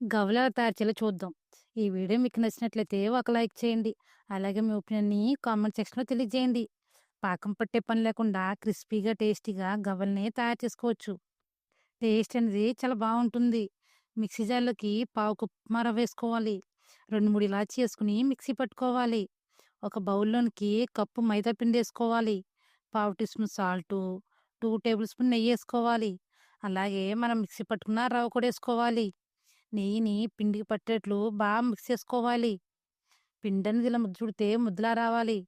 గవలా తయారు చూద్దాం. ఈ వీడియో మీకు నచ్చినట్లయితే ఒక లైక్ చేయండి. అలాగే మీ ఒపీనియన్‌ని కామెంట్ సెక్షన్‌లో తెలియజేయండి. పాకం పట్టే పని లేకుండా క్రిస్పీగా, టేస్టీగా గవ్వల్ని తయారు చేసుకోవచ్చు. టేస్ట్ అనేది చాలా బాగుంటుంది మిక్సీ జార్‌లోకి పావు ఉప్మా రవ్వ వేసుకోవాలి. రెండు మూడు ఇలాచి వేసుకుని మిక్సీ పట్టుకోవాలి. ఒక బౌల్‌లోనికి కప్పు మైదా పిండి వేసుకోవాలి పావు teaspoon salt, two tablespoon నెయ్యేసుకోవాలి. అలాగే మనం మిక్సీ పట్టుకున్న రవ్వ కూడా వేసుకోవాలి నెయ్యిని పిండికి పట్టేట్లు బాగా మిక్స్ చేసుకోవాలి. పిండిని ఇలా ముద్ద చుడితే ముద్దలా రావాలి.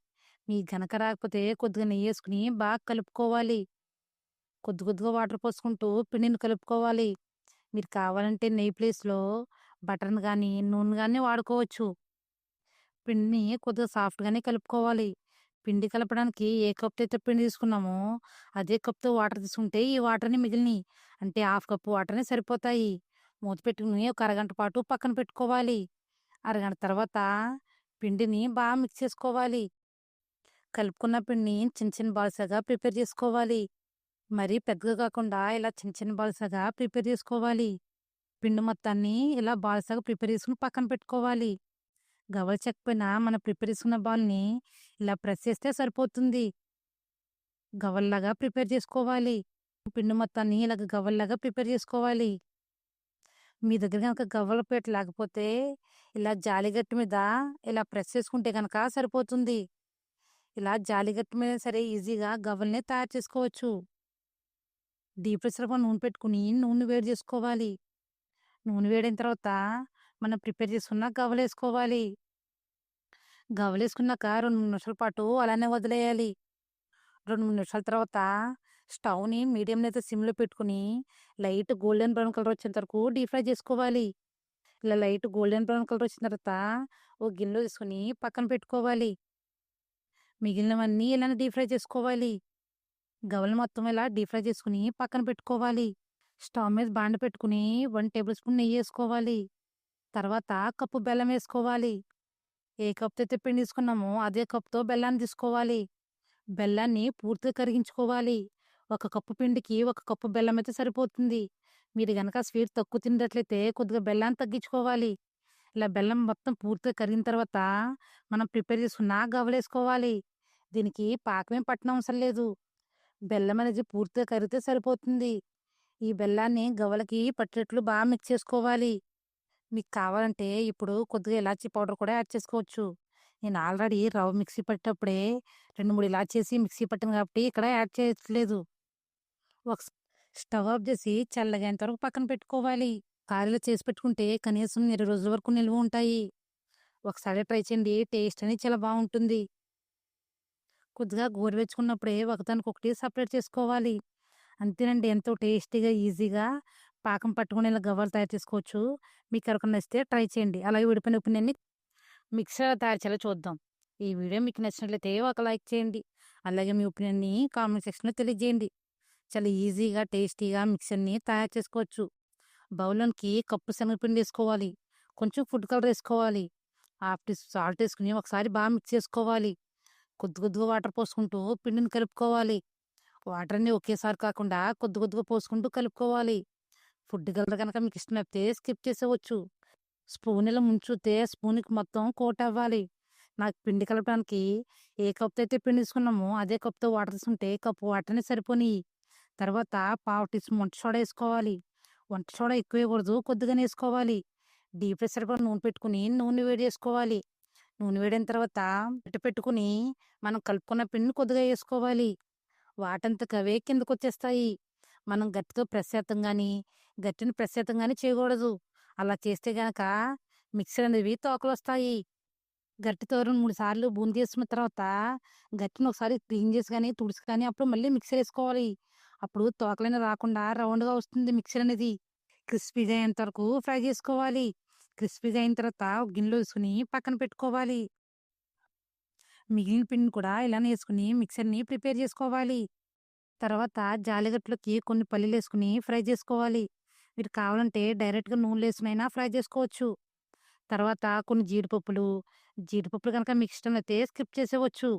మీ గనక రాకపోతే కొద్దిగా నెయ్యి వేసుకుని బాగా కలుపుకోవాలి. కొద్ది కొద్దిగా వాటర్ పోసుకుంటూ పిండిని కలుపుకోవాలి. మీరు కావాలంటే నెయ్యి ప్లేస్‌లో బటర్‌ని కానీ నూనె కానీ వాడుకోవచ్చు. పిండిని కొద్దిగా సాఫ్ట్‌గానే కలుపుకోవాలి. పిండి కలపడానికి ఏ కప్‌తో అయితే పిండి తీసుకున్నామో, అదే కప్‌తో వాటర్ తీసుకుంటే ఈ వాటర్‌ని మిగిలినాయి అంటే హాఫ్ కప్ వాటర్ని సరిపోతాయి. మూత పెట్టుకొని ఒక అరగంట పాటు పక్కన పెట్టుకోవాలి. అరగంట తర్వాత పిండిని బాగా మిక్స్ చేసుకోవాలి. కలుపుకున్న పిండిని చిన్న చిన్న బాల్సగా ప్రిపేర్ చేసుకోవాలి. మరీ పెద్దగా కాకుండా ఇలా చిన్న చిన్న బాల్సగా ప్రిపేర్ చేసుకోవాలి. పిండి మొత్తాన్ని ఇలా బాల్సగా ప్రిపేర్ చేసుకుని పక్కన పెట్టుకోవాలి. గవ్వలు చెక్కపోయినా మనం ప్రిపేర్ చేసుకున్న బాల్‌ని ఇలా ప్రెస్ చేస్తే సరిపోతుంది. గవల్లాగా ప్రిపేర్ చేసుకోవాలి. పిండి మొత్తాన్ని ఇలాగ గవల్లాగా ప్రిపేర్ చేసుకోవాలి. మీ దగ్గర కనుక గవ్వల పేట లేకపోతే ఇలా జాలిగట్టు మీద ఇలా ప్రెస్ చేసుకుంటే కనుక సరిపోతుంది. ఇలా జాలిగట్టు మీద సరే ఈజీగా గవ్వలనే తయారు చేసుకోవచ్చు. డీప్ ఫ్రై‌లో నూనె పెట్టుకుని నూనె వేడి చేసుకోవాలి. నూనె వేడైన తర్వాత మనం ప్రిపేర్ చేసుకున్న గవ్వలేసుకోవాలి. గవ్వలేసుకున్నాక 2, 3 నిమిషాల పాటు అలానే వదిలేయాలి. 2, 3 నిమిషాల తర్వాత స్టవ్‌ని మీడియం అయితే సిమ్‌లో పెట్టుకుని లైట్ గోల్డెన్ బ్రౌన్ కలర్ వచ్చేంత వరకు డీప్ ఫ్రై చేసుకోవాలి. ఇలా లైట్ గోల్డెన్ బ్రౌన్ కలర్ వచ్చిన తర్వాత ఒక గిన్నెలో తీసుకొని పక్కన పెట్టుకోవాలి. మిగిలినవన్నీ ఇలానే డీప్ ఫ్రై చేసుకోవాలి. గవలు మొత్తం ఇలా డీప్ ఫ్రై చేసుకుని పక్కన పెట్టుకోవాలి. స్టవ్ మీద బాండ పెట్టుకొని 1 టేబుల్ స్పూన్ నెయ్యేసుకోవాలి. తర్వాత కప్పు బెల్లం వేసుకోవాలి. ఏ కప్‌తో అయితే పిండి తీసుకున్నామో అదే కప్‌తో బెల్లాన్ని తీసుకోవాలి. బెల్లాన్ని పూర్తిగా కరిగించుకోవాలి. ఒక కప్పు పిండికి ఒక కప్పు బెల్లం అయితే సరిపోతుంది. మీరు గనక స్వీట్ తక్కువ తినేటట్లయితే కొద్దిగా బెల్లాన్ని తగ్గించుకోవాలి. ఇలా బెల్లం మొత్తం పూర్తిగా కరిగిన తర్వాత మనం ప్రిపేర్ చేసుకున్న గవ్వలేసుకోవాలి. దీనికి పాకమేం పట్టనవసరం లేదు. బెల్లం అనేది పూర్తిగా కరిగితే సరిపోతుంది. ఈ బెల్లాన్ని గవలకి పట్టేట్లు బాగా మిక్స్ చేసుకోవాలి. మీకు కావాలంటే ఇప్పుడు కొద్దిగా ఇలాచీ పౌడర్ కూడా యాడ్ చేసుకోవచ్చు. నేను ఆల్రెడీ రవ్వ మిక్సీ పట్టేటప్పుడే 2, 3 ఇలాచేసి మిక్సీ పట్టాను కాబట్టి ఇక్కడ యాడ్ చేయట్లేదు. ఒక స్టవ్ ఆఫ్ చేసి చల్లగయ్యేంత వరకు పక్కన పెట్టుకోవాలి. కారీలో చేసి పెట్టుకుంటే కనీసం 20 రోజుల వరకు నిల్వ ఉంటాయి. ఒకసారి ట్రై చేయండి. టేస్ట్ అనేది చాలా బాగుంటుంది కొద్దిగా గోరువెచ్చగున్నప్పుడే ఒకదానికొకటి సపరేట్ చేసుకోవాలి. అంతేనండి ఎంతో టేస్టీగా, ఈజీగా పాకం పట్టుకుని ఇలా గవ్వలు తయారు చేసుకోవచ్చు. మీకు ఎవరికైనా నచ్చితే ట్రై చేయండి. అలాగే విడిపోయిన ఉప్పునన్ని మిక్సర్ తయారు చేయాలో చూద్దాం. ఈ వీడియో మీకు నచ్చినట్లయితే ఒక లైక్ చేయండి. అలాగే మీ ఒపీనియన్‌ని కామెంట్ సెక్షన్‌లో తెలియజేయండి. చాలా ఈజీగా, టేస్టీగా మిక్సర్‌ని తయారు చేసుకోవచ్చు. బౌల్‌లోనికి కప్పు శనగపిండి వేసుకోవాలి. కొంచెం ఫుడ్ కలర్ వేసుకోవాలి. హాఫ్ టీ సాల్ట్ వేసుకొని ఒకసారి బాగా మిక్స్ చేసుకోవాలి. కొద్ది కొద్దిగా వాటర్ పోసుకుంటూ పిండిని కలుపుకోవాలి. వాటర్ ఒకేసారి కాకుండా కొద్ది కొద్దిగా పోసుకుంటూ కలుపుకోవాలి. ఫుడ్ కలర్ కనుక మీకు ఇష్టం అయితే స్కిప్ చేసేవచ్చు స్పూన్ ఇలా ముంచితే స్పూన్‌కి మొత్తం కోట్ అవ్వాలి. నాకు పిండి కలపడానికి ఏ కప్‌తో అయితే పిండి తీసుకున్నామో అదే కప్‌తో వాటర్ తీసుకుంటే కప్పు వాటర్ని సరిపోనియి. తర్వాత పావు టీ స్పూన్ వంట సోడా వేసుకోవాలి. వంట సోడా ఎక్కువ వేయకూడదు. కొద్దిగానే వేసుకోవాలి. డీప్ ప్రెషర్ సరిపడా నూనె పెట్టుకొని నూనె వేడి చేసుకోవాలి. నూనె వేడిన తర్వాత పెట్ట పెట్టుకొని మనం కలుపుకున్న పిండిని కొద్దిగా వేసుకోవాలి. వాటంతట అవే కిందకొచ్చేస్తాయి. మనం గట్టితో ప్రశాతం కానీ గట్టిని ప్రశాతం కానీ చేయకూడదు. అలా చేస్తే గనక మిక్సర్ అనేవి తోకలొస్తాయి. గట్టితో 2, 3 సార్లు బూంది వేసిన తర్వాత గట్టిని ఒకసారి క్లీన్ చేసి కానీ తుడిసి కానీ అప్పుడు మళ్ళీ మిక్సర్ వేసుకోవాలి. అప్పుడు తోకలైన రాకుండా రౌండ్‌గా వస్తుంది మిక్సర్ అనేది. క్రిస్పీగా అయ్యేంత వరకు ఫ్రై చేసుకోవాలి. క్రిస్పీగా అయిన తర్వాత గిన్నెలో వేసుకుని పక్కన పెట్టుకోవాలి. మిగిలిన పిండిని కూడా ఇలానే వేసుకుని మిక్సర్‌ని ప్రిపేర్ చేసుకోవాలి. తర్వాత జాలిగట్టులోకి కొన్ని పల్లీలేసుకొని ఫ్రై చేసుకోవాలి. మీరు కావాలంటే డైరెక్ట్‌గా నూనెలు వేసుకునైనా ఫ్రై చేసుకోవచ్చు. తర్వాత కొన్ని జీడిపప్పులు, జీడిపప్పులు కనుక మీకు ఇష్టం అయితే స్కిప్ చేసేవచ్చు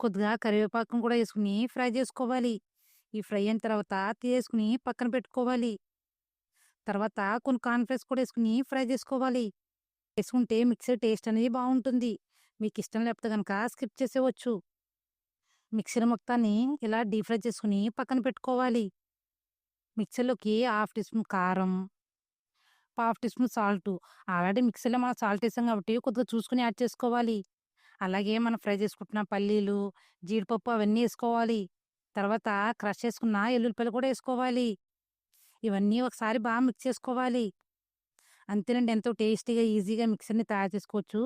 కొద్దిగా కరివేపాకును కూడా వేసుకుని ఫ్రై చేసుకోవాలి. ఈ ఫ్రై అయిన తర్వాత తీసేసుకొని పక్కన పెట్టుకోవాలి. తర్వాత కొన్ని కార్న్‌ఫ్లేక్స్ కూడా వేసుకుని ఫ్రై చేసుకోవాలి వేసుకుంటే మిక్సర్ టేస్ట్ అనేది బాగుంటుంది మీకు ఇష్టం లేకపోతే కనుక స్కిప్ చేసేయవచ్చు. మిక్సర్ మొత్తాన్ని ఇలా డీప్ ఫ్రై చేసుకుని పక్కన పెట్టుకోవాలి. మిక్సర్‌లోకి హాఫ్ టీ స్పూన్ కారం, half teaspoon salt already మిక్సర్‌లో మనం సాల్ట్ వేసాం కాబట్టి కొద్దిగా చూసుకొని యాడ్ చేసుకోవాలి. అలాగే మనం ఫ్రై చేసుకుంటున్న పల్లీలు, జీడిపప్పు అవన్నీ వేసుకోవాలి తర్వాత క్రష్ చేసుకున్న ఎల్లుల్లిపాయలు కూడా వేసుకోవాలి ఇవన్నీ ఒకసారి బాగా మిక్స్ చేసుకోవాలి. అంతేనండి. ఎంతో టేస్టీగా, ఈజీగా మిక్సర్‌ని తయారు చేసుకోవచ్చు.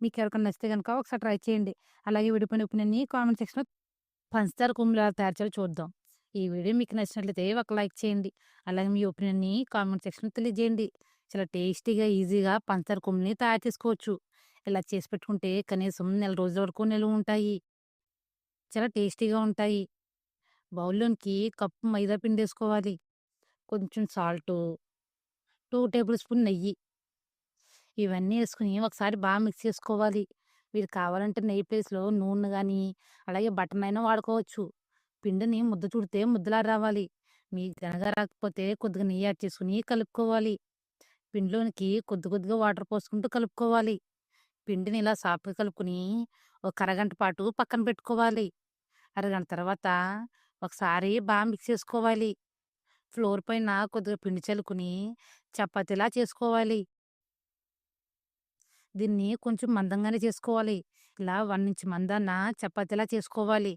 మీకెవరికైనా నచ్చితే కనుక ఒకసారి ట్రై చేయండి. అలాగే విడిపోయిన ఉప్పునని కామెంట్ సెక్షన్‌లో పంచదార కుమ్ములు తయారు చేయాలో చూద్దాం. ఈ వీడియో మీకు నచ్చినట్లయితే ఒక లైక్ చేయండి. అలాగే మీ ఒపీనియన్‌ని కామెంట్ సెక్షన్‌లో తెలియజేయండి. చాలా టేస్టీగా, ఈజీగా పంచదార కుమ్ములని తయారు చేసుకోవచ్చు. ఇలా చేసి పెట్టుకుంటే కనీసం నెల రోజుల వరకు నిలువ ఉంటాయి. చాలా టేస్టీగా ఉంటాయి. బౌల్‌లోనికి కప్పు మైదా పిండి వేసుకోవాలి కొంచెం సాల్టు, 2 టేబుల్ స్పూన్ నెయ్యి. ఇవన్నీ వేసుకుని ఒకసారి బాగా మిక్స్ చేసుకోవాలి. మీరు కావాలంటే నెయ్యి ప్లేస్‌లో నూనె కానీ అలాగే బటన్ అయినా వాడుకోవచ్చు. పిండిని ముద్ద చుడితే ముద్దలా రావాలి. మీ గనక రాకపోతే కొద్దిగా నెయ్యి యాడ్ చేసుకుని కలుపుకోవాలి. పిండిలోనికి కొద్ది కొద్దిగా వాటర్ పోసుకుంటూ కలుపుకోవాలి. పిండిని ఇలా సాఫ్ట్‌గా కలుపుకొని ఒక అరగంట పాటు పక్కన పెట్టుకోవాలి. అరగంట తర్వాత ఒకసారి బాగా మిక్స్ చేసుకోవాలి. ఫ్లోర్ పైన కొద్దిగా పిండి చల్లుకొని చపాతీలా చేసుకోవాలి. దీన్ని కొంచెం మందంగానే చేసుకోవాలి. ఇలా వన్ ఇంచ్ మందాన చపాతీలా చేసుకోవాలి.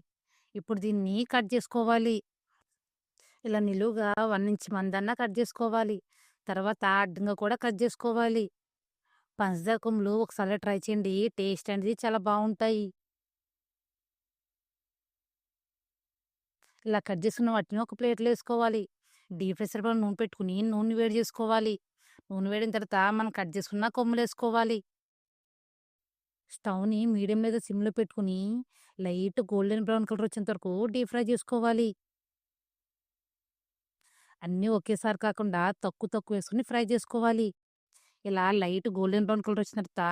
ఇప్పుడు దీన్ని కట్ చేసుకోవాలి. ఇలా నిలువుగా వన్ ఇంచ్ మందాన కట్ చేసుకోవాలి. తర్వాత అడ్డంగా కూడా కట్ చేసుకోవాలి. పంచదార కొమ్ములు ఒకసారి ట్రై చేయండి. టేస్ట్ అనేది చాలా బాగుంటాయి ఇలా కట్ చేసుకున్న వాటిని ఒక ప్లేట్‌లో వేసుకోవాలి డీప్ ఫ్రై సరిపడా నూనె పెట్టుకుని నూనె వేడి చేసుకోవాలి. నూనె వేడిన తర్వాత మనం కట్ చేసుకున్న కొమ్ములేసుకోవాలి. స్టవ్‌ని మీడియం లేదా సిమ్‌లో పెట్టుకుని లైట్ గోల్డెన్ బ్రౌన్ కలర్ వచ్చేంత వరకు డీప్ ఫ్రై చేసుకోవాలి. అన్నీ ఒకేసారి కాకుండా తక్కువ తక్కువ వేసుకుని ఫ్రై చేసుకోవాలి. ఇలా లైట్ గోల్డెన్ బ్రౌన్ కలర్ వచ్చిన తర్వాత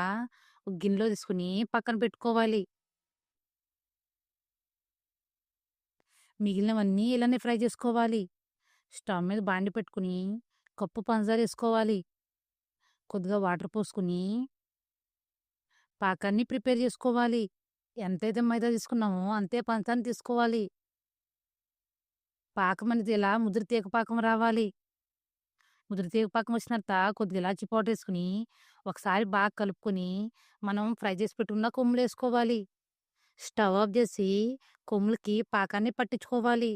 గిన్నెలో తీసుకొని పక్కన పెట్టుకోవాలి. మిగిలినవన్నీ ఇలానే ఫ్రై చేసుకోవాలి. స్టవ్ మీద బాండీ పెట్టుకొని కప్పు పంచదార వేసుకోవాలి కొద్దిగా వాటర్ పోసుకుని పాకాన్ని ప్రిపేర్ చేసుకోవాలి. ఎంతైతే మైదా తీసుకున్నామో అంతే పంచాన్ని తీసుకోవాలి. పాకం అనేది ఇలా ముదిరి తీగ పాకం రావాలి. ముదిరి తీగ పాకం వచ్చినంత కొద్దిగా ఇలాచి పౌడర్ వేసుకుని ఒకసారి బాగా కలుపుకొని మనం ఫ్రై చేసి పెట్టుకున్న కొమ్ములు వేసుకోవాలి స్టవ్ ఆఫ్ చేసి కొమ్ములకి పాకాన్ని పట్టించుకోవాలి.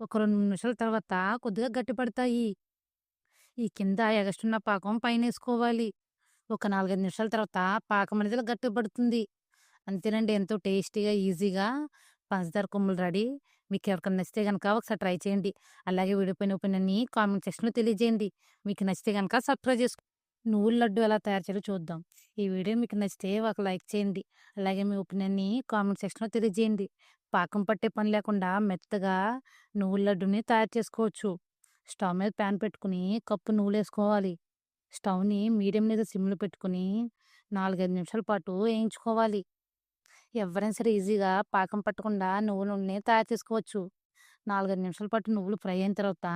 ఒక 2, 3 నిమిషాల తర్వాత కొద్దిగా గట్టిపడతాయి. ఈ కింద ఎగస్టున్న పాకం పైన వేసుకోవాలి ఒక 4, 5 నిమిషాల తర్వాత పాకం అనేది గట్టిపడుతుంది అంతేనండి. ఎంతో టేస్టీగా, ఈజీగా పంచదార కొమ్ములు రెడీ. మీకెవరికైనా నచ్చితే కనుక ఒకసారి ట్రై చేయండి. అలాగే వీడియో పైన ఒపీనియన్‌ని కామెంట్ సెక్షన్‌లో తెలియజేయండి. మీకు నచ్చితే కనుక సబ్స్క్రైబ్ చేసుకో నువ్వుల లడ్డు ఎలా తయారు చేయాలో చూద్దాం. ఈ వీడియో మీకు నచ్చితే ఒక లైక్ చేయండి. అలాగే మీ ఒపీనియన్‌ని కామెంట్ సెక్షన్‌లో తెలియజేయండి. పాకం పట్టే పని లేకుండా మెత్తగా నువ్వుల లడ్డుని తయారు చేసుకోవచ్చు. స్టవ్ మీద పాన్ పెట్టుకుని కప్పు నువ్వులు వేసుకోవాలి స్టవ్‌ని మీడియం లేదా సిమ్‌లో పెట్టుకొని 4, 5 నిమిషాల పాటు వేయించుకోవాలి. ఎవరైనా సరే ఈజీగా పాకం పట్టకుండా నువ్వుల నూనె తయారు చేసుకోవచ్చు. 4, 5 నిమిషాల పాటు నువ్వులు ఫ్రై అయిన తర్వాత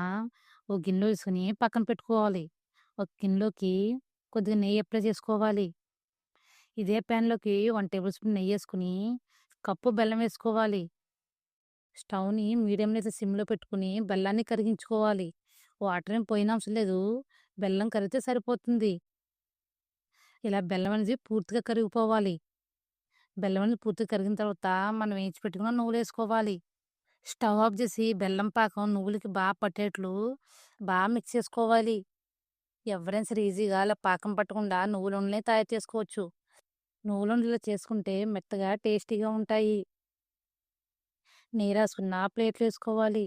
ఒక గిన్నెలో వేసుకుని పక్కన పెట్టుకోవాలి. ఒక గిన్నెలోకి కొద్దిగా నెయ్యి అప్లై చేసుకోవాలి. ఇదే పాన్‌లోకి 1 టేబుల్ స్పూన్ నెయ్యేసుకొని కప్పు బెల్లం వేసుకోవాలి. స్టవ్‌ని మీడియం లేదా సిమ్‌లో పెట్టుకొని బెల్లాన్ని కరిగించుకోవాలి. వాటర్ ఏం పోయనవసరం లేదు. బెల్లం కరిగితే సరిపోతుంది. ఇలా బెల్లం అనేది పూర్తిగా కరిగిపోవాలి. బెల్లం అనేది పూర్తిగా కరిగిన తర్వాత మనం వేయించి పెట్టుకున్న నువ్వులు వేసుకోవాలి స్టవ్ ఆఫ్ చేసి బెల్లం పాకం నువ్వులకి బాగా పట్టేట్లు బాగా మిక్స్ చేసుకోవాలి. ఎవరైనా సరే ఈజీగా అలా పాకం పట్టకుండా నువ్వుల తయారు చేసుకోవచ్చు. నువ్వులుండలో చేసుకుంటే మెత్తగా, టేస్టీగా ఉంటాయి. నెయ్యి రాసుకున్న వేసుకోవాలి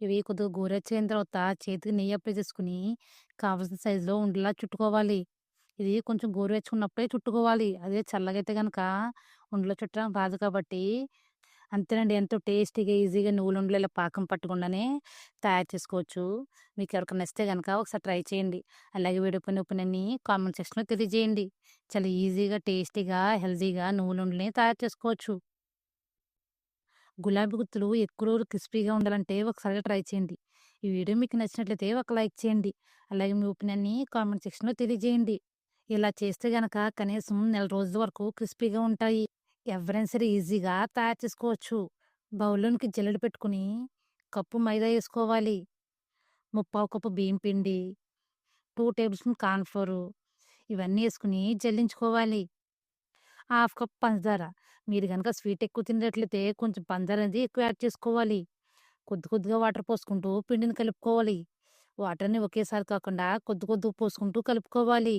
ఇవి కొద్దిగా గోరువెచ్చగయిన తర్వాత చేతికి నెయ్యి అప్లై చేసుకుని కావాల్సిన సైజులో ఉండలా చుట్టుకోవాలి. ఇది కొంచెం గోరువెచ్చుకున్నప్పుడే చుట్టుకోవాలి. అదే చల్లగైతే కనుక ఉండలో చుట్టడం రాదు కాబట్టి అంతేనండి. ఎంతో టేస్టీగా, ఈజీగా నువ్వుల ఉండలు ఇలా పాకం పట్టకుండానే తయారు చేసుకోవచ్చు. మీకు ఎవరికైనా నచ్చితే కనుక ఒకసారి ట్రై చేయండి. అలాగే వీడియో పైన ఒపీనియన్‌ని కామెంట్ సెక్షన్‌లో తెలియజేయండి. చాలా ఈజీగా, టేస్టీగా, హెల్తీగా నువ్వుల ఉండలని తయారు చేసుకోవచ్చు. గులాబీ గుత్తులు ఎక్కువ రోజులు క్రిస్పీగా ఉండాలంటే ఒకసారిగా ట్రై చేయండి. ఈ వీడియో మీకు నచ్చినట్లయితే ఒక లైక్ చేయండి. అలాగే మీ ఒపీనియన్‌ని కామెంట్ సెక్షన్‌లో తెలియజేయండి. ఇలా చేస్తే గనక కనీసం నెల రోజుల వరకు క్రిస్పీగా ఉంటాయి. ఎవరైనా సరే ఈజీగా తయారు చేసుకోవచ్చు. బౌల్‌లోనికి జల్లెడ పెట్టుకొని కప్పు మైదా వేసుకోవాలి ముప్పావు కప్పు బియ్యం పిండి, టూ టేబుల్ స్పూన్ కార్న్ ఇవన్నీ వేసుకుని జల్లించుకోవాలి. హాఫ్ కప్ పంచదార. మీరు కనుక స్వీట్ ఎక్కువ తినేటట్లయితే కొంచెం పంచదార అనేది ఎక్కువ యాడ్ చేసుకోవాలి. కొద్ది కొద్దిగా వాటర్ పోసుకుంటూ పిండిని కలుపుకోవాలి. వాటర్‌ని ఒకేసారి కాకుండా కొద్ది కొద్దిగా పోసుకుంటూ కలుపుకోవాలి.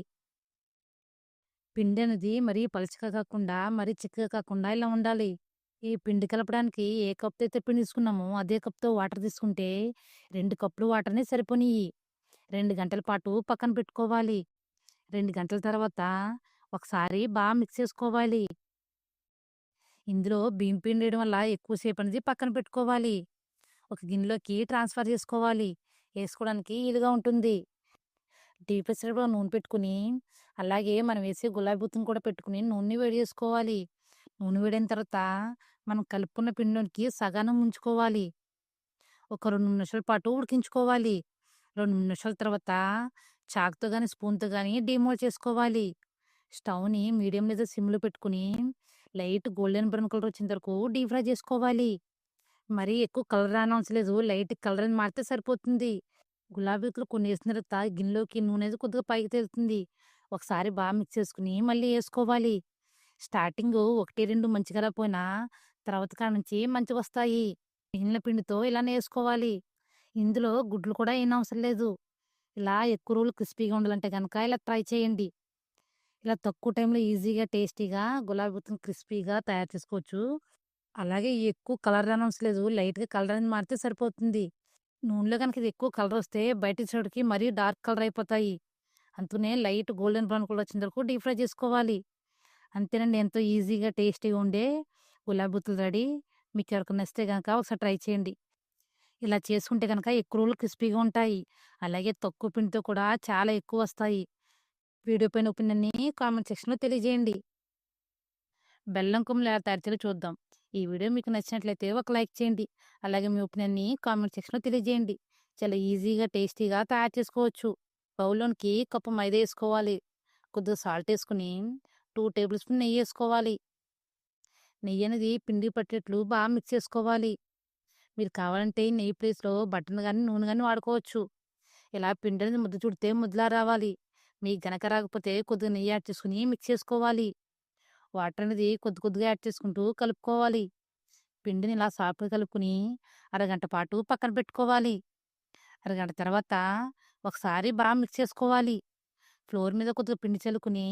పిండి అనేది మరీ పలచగా కాకుండా, మరీ చిక్కగా కాకుండా ఇలా ఉండాలి. ఈ పిండి కలపడానికి ఏ కప్‌తో అయితే పిండి తీసుకున్నామో అదే కప్‌తో వాటర్ తీసుకుంటే రెండు కప్పులు వాటర్‌ని సరిపోనియి. రెండు గంటల పాటు పక్కన పెట్టుకోవాలి. రెండు గంటల తర్వాత ఒకసారి బాగా మిక్స్ చేసుకోవాలి. ఇందులో బియ్యం పిండి వేయడం వల్ల ఎక్కువసేపు అనేది పక్కన పెట్టుకోవాలి. ఒక గిన్నెలోకి ట్రాన్స్‌ఫర్ చేసుకోవాలి. వేసుకోవడానికి వీలుగా ఉంటుంది. డీప్ ఫ్రైస్‌లో నూనె పెట్టుకొని, అలాగే మనం వేసే గులాబీ గుత్తుని కూడా పెట్టుకొని నూనె వేడి చేసుకోవాలి. నూనె వేడిన తర్వాత మనం కలుపుకున్న పిండిలోనికి సగానం ముంచుకోవాలి. ఒక రెండు నిమిషాల పాటు ఉడికించుకోవాలి. రెండు నిమిషాల తర్వాత చాకుతో కానీ స్పూన్‌తో కానీ డీమోల్ చేసుకోవాలి. స్టవ్‌ని మీడియం లేదా సిమ్‌లో పెట్టుకుని లైట్ గోల్డెన్ బ్రౌన్ కలర్ వచ్చిన వరకు డీప్ ఫ్రై చేసుకోవాలి. మరీ ఎక్కువ కలర్ రానవసరం లేదు. లైట్ కలర్ అని మారితే సరిపోతుంది. గులాబీ గుత్తులు కొన్ని ఏసిన తర్వాత గిన్నెలోకి నూనె కొద్దిగా పైకి తేలుతుంది. ఒకసారి బాగా మిక్స్ చేసుకుని మళ్ళీ వేసుకోవాలి స్టార్టింగ్ ఒకటి రెండు మంచిగా రాకపోయినా తర్వాత కాడ నుంచి మంచిగా వస్తాయి మిగిలిన పిండితో ఇలానే వేసుకోవాలి ఇందులో గుడ్లు కూడా ఏయనవసరం లేదు. ఇలా ఎక్కువ రోజులు క్రిస్పీగా ఉండాలంటే కనుక ఇలా ట్రై చేయండి. ఇలా తక్కువ టైంలో ఈజీగా, టేస్టీగా గులాబీ గుత్తుని క్రిస్పీగా తయారు చేసుకోవచ్చు. అలాగే ఎక్కువ కలర్ రానవసరం లేదు. లైట్‌గా కలర్ అని మారితే సరిపోతుంది. నూనెలో కనుక ఇది ఎక్కువ కలర్ వస్తే బయట సైడ్కి మరీ డార్క్ కలర్ అయిపోతాయి. అందుకనే లైట్ గోల్డెన్ బ్రౌన్ కలర్ వచ్చిన వరకు డీప్ ఫ్రై చేసుకోవాలి. అంతేనండి ఎంతో ఈజీగా, టేస్టీగా ఉండే గులాబీ బుత్తులు రెడీ. మీకు ఎవరికైనా నచ్చితే కనుక ఒకసారి ట్రై చేయండి. ఇలా చేసుకుంటే కనుక ఎక్కువ రోజులు క్రిస్పీగా ఉంటాయి. అలాగే తక్కువ పిండితో కూడా చాలా ఎక్కువ వస్తాయి. వీడియో పైన ఒపీనియన్‌ని కామెంట్ సెక్షన్‌లో తెలియజేయండి. బెల్లం కుమ్మలు ఎలా తయారు చేయాలో చూద్దాం. ఈ వీడియో మీకు నచ్చినట్లయితే ఒక లైక్ చేయండి. అలాగే మీ ఒపీనియన్‌ని కామెంట్ సెక్షన్‌లో తెలియజేయండి. చాలా ఈజీగా, టేస్టీగా తయారు చేసుకోవచ్చు. బౌల్‌లోనికి కప్పు మైదా వేసుకోవాలి కొద్దిగా సాల్ట్ వేసుకుని టూ టేబుల్ స్పూన్ నెయ్యి వేసుకోవాలి నెయ్యి అనేది పిండి పట్టేట్లు బాగా మిక్స్ చేసుకోవాలి. మీరు కావాలంటే నెయ్యి ప్లేస్‌లో బటన్ కానీ నూనె కానీ వాడుకోవచ్చు. ఇలా పిండి అనేది ముద్ద చుడితే ముద్దలా రావాలి. మీకు గనక రాకపోతే కొద్దిగా నెయ్యి యాడ్ చేసుకుని మిక్స్ చేసుకోవాలి. వాటర్ అనేది కొద్ది కొద్దిగా యాడ్ చేసుకుంటూ కలుపుకోవాలి. పిండిని ఇలా సాఫ్ట్‌గా కలుపుకొని అరగంట పాటు పక్కన పెట్టుకోవాలి. అరగంట తర్వాత ఒకసారి బాగా మిక్స్ చేసుకోవాలి. ఫ్లోర్ మీద కొద్దిగా పిండి చల్లుకుని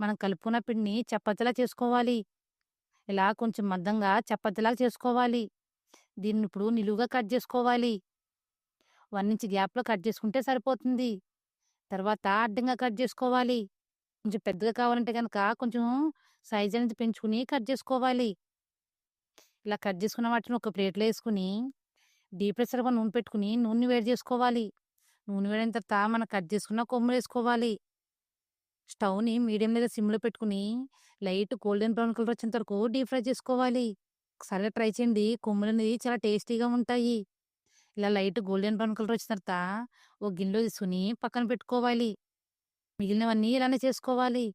మనం కలుపుకున్న పిండిని చపాతీలా చేసుకోవాలి. ఇలా కొంచెం మందంగా చపాతీలాగా చేసుకోవాలి. దీన్ని ఇప్పుడు నిలువుగా కట్ చేసుకోవాలి. వన్ ఇంచ్ గ్యాప్‌లో కట్ చేసుకుంటే సరిపోతుంది. తర్వాత అడ్డంగా కట్ చేసుకోవాలి. కొంచెం పెద్దగా కావాలంటే కనుక కొంచెం సైజ్ అనేది పెంచుకొని కట్ చేసుకోవాలి. ఇలా కట్ చేసుకున్న వాటిని ఒక ప్లేట్‌లో వేసుకుని డీప్ ప్రెషర్గా నూనె పెట్టుకుని నూనె వేడి చేసుకోవాలి. నూనె వేడైన తర్వాత మనం కట్ చేసుకున్న కొమ్ములేసుకోవాలి. స్టవ్‌ని మీడియం లేదా సిమ్‌లో పెట్టుకుని లైట్ గోల్డెన్ బ్రౌన్ కలర్ వచ్చేంత వరకు డీప్ ఫ్రై చేసుకోవాలి. ఒకసారి ట్రై చేయండి. కొమ్ములనేవి చాలా టేస్టీగా ఉంటాయి. ఇలా లైట్ గోల్డెన్ బ్రౌన్ కలర్ వచ్చిన తర్వాత ఒక గిన్నెలో తీసుకుని పక్కన పెట్టుకోవాలి. మిగిలినవన్నీ ఇలానే చేసుకోవాలి.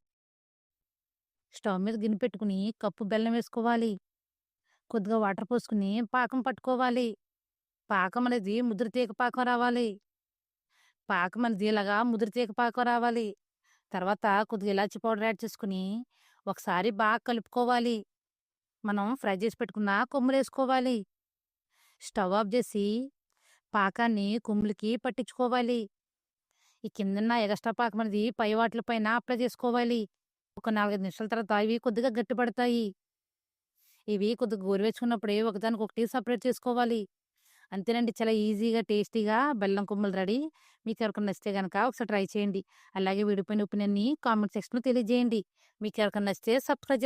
స్టవ్ మీద గిన్నె పెట్టుకొని కప్పు బెల్లం వేసుకోవాలి. కొద్దిగా వాటర్ పోసుకుని పాకం పట్టుకోవాలి. పాకం అనేది ముదురు పాకం రావాలి. పాకం అనేది ఇలాగా ముదురు పాకం రావాలి. తర్వాత కొద్దిగా ఇలాచి పౌడర్ యాడ్ చేసుకొని ఒకసారి బాగా కలుపుకోవాలి. మనం ఫ్రై చేసి పెట్టుకున్న కొమ్ములు వేసుకోవాలి స్టవ్ ఆఫ్ చేసి పాకాన్ని కొమ్ములకి పట్టించుకోవాలి. ఈ కిందన్న ఎగస్ట్రా పాకం అనేది పై వాటిల పైన అప్లై చేసుకోవాలి. ఒక 4, 5 నిమిషాల తర్వాత ఇవి కొద్దిగా గట్టిపడతాయి. ఇవి కొద్దిగా గోరువెచ్చుకున్నప్పుడు ఒకదానికి ఒకటి సపరేట్ చేసుకోవాలి. అంతేనండి చాలా ఈజీగా, టేస్టీగా బెల్లం కొమ్మలు రెడీ. మీకు ఎవరికైనా నచ్చితే కనుక ఒకసారి ట్రై చేయండి. అలాగే విడిపోయిన పైన ఒపీనియన్‌ని కామెంట్ సెక్షన్‌లో తెలియజేయండి. మీకు ఎవరికైనా నచ్చితే సబ్స్క్రైబ్ చే